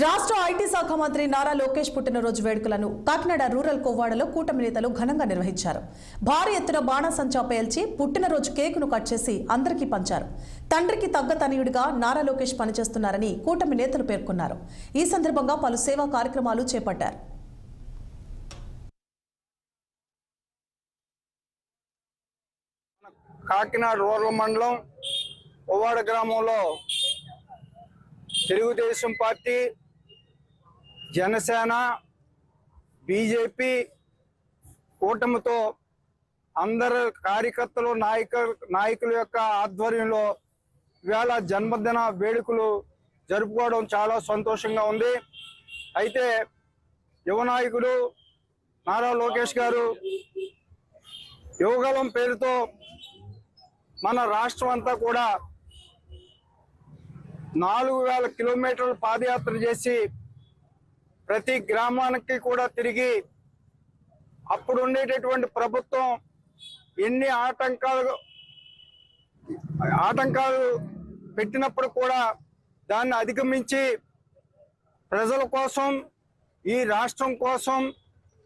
రాష్ట్ర ఐటీ శాఖ మంత్రి నారా లోకేష్ పుట్టినరోజు వేడుకలను కాకినాడ రూరల్ కొవ్వాడలో కూటమి నేతలు ఘనంగా నిర్వహించారు. భారీ ఎత్తున బాణాసంచా పేల్చి పుట్టినరోజు కేకును కట్ చేసి అందరికీ పంచారు. తండ్రికి తగ్గ తనయుడిగా నారా లోకేష్ పనిచేస్తున్నారని కూటమి నేతలు పేర్కొన్నారు. ఈ సందర్భంగా పలు సేవా కార్యక్రమాలు చేపట్టారు. కాకినాడ రూరల్ మండలం కోవాడ గ్రామంలో తెలుగుదేశం పార్టీ జనసేన బీజేపీ కూటమితో అందరు కార్యకర్తలు నాయక నాయకుల యొక్క ఆధ్వర్యంలో ఇవాళ జన్మదిన వేడుకలు జరుపుకోవడం చాలా సంతోషంగా ఉంది. అయితే యువ నాయకుడు నారా లోకేష్ గారు యువగలం పేరుతో మన రాష్ట్రం అంతా కూడా నాలుగు వేల కిలోమీటర్లు పాదయాత్ర చేసి ప్రతి గ్రామానికి కూడా తిరిగి అప్పుడు ఉండేటటువంటి ప్రభుత్వం ఎన్ని ఆటంకాలు ఆటంకాలు పెట్టినప్పుడు కూడా దాన్ని అధిగమించి ప్రజల కోసం ఈ రాష్ట్రం కోసం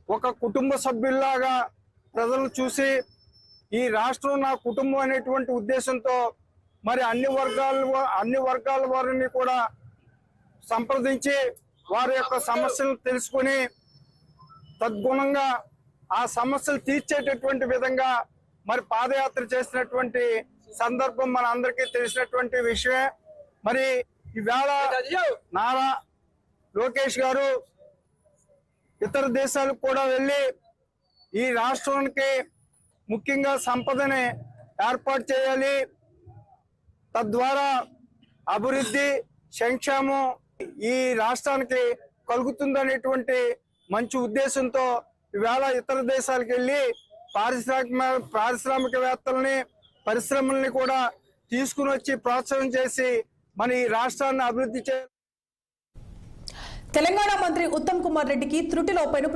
ఒక కుటుంబ సభ్యుల్లాగా ప్రజలను చూసి ఈ రాష్ట్రం నా కుటుంబం అనేటువంటి ఉద్దేశంతో మరి అన్ని వర్గాల అన్ని వర్గాల వారిని కూడా సంప్రదించి వారి యొక్క సమస్యలను తెలుసుకుని తద్గుణంగా ఆ సమస్యలు తీర్చేటటువంటి విధంగా మరి పాదయాత్ర చేసినటువంటి సందర్భం మన అందరికీ తెలిసినటువంటి విషయమే. మరి ఈవేళ నారా లోకేష్ గారు ఇతర దేశాలకు కూడా వెళ్ళి ఈ రాష్ట్రానికి ముఖ్యంగా సంపదని ఏర్పాటు చేయాలి. తద్వారా అభివృద్ధి సంక్షేమం ఈ రాష్ట్రానికి కలుగుతుందనేటువంటి మంచి ఉద్దేశంతో ఈవేళ ఇతర దేశాలకు వెళ్ళి పారిశ్రామిక పారిశ్రామికవేత్తల్ని పరిశ్రమల్ని కూడా తీసుకుని వచ్చి ప్రోత్సాహం చేసి మన ఈ రాష్ట్రాన్ని అభివృద్ధి చే తెలంగాణ మంత్రి ఉత్తమ్ కుమార్ రెడ్డికి త్రుటిలో పెను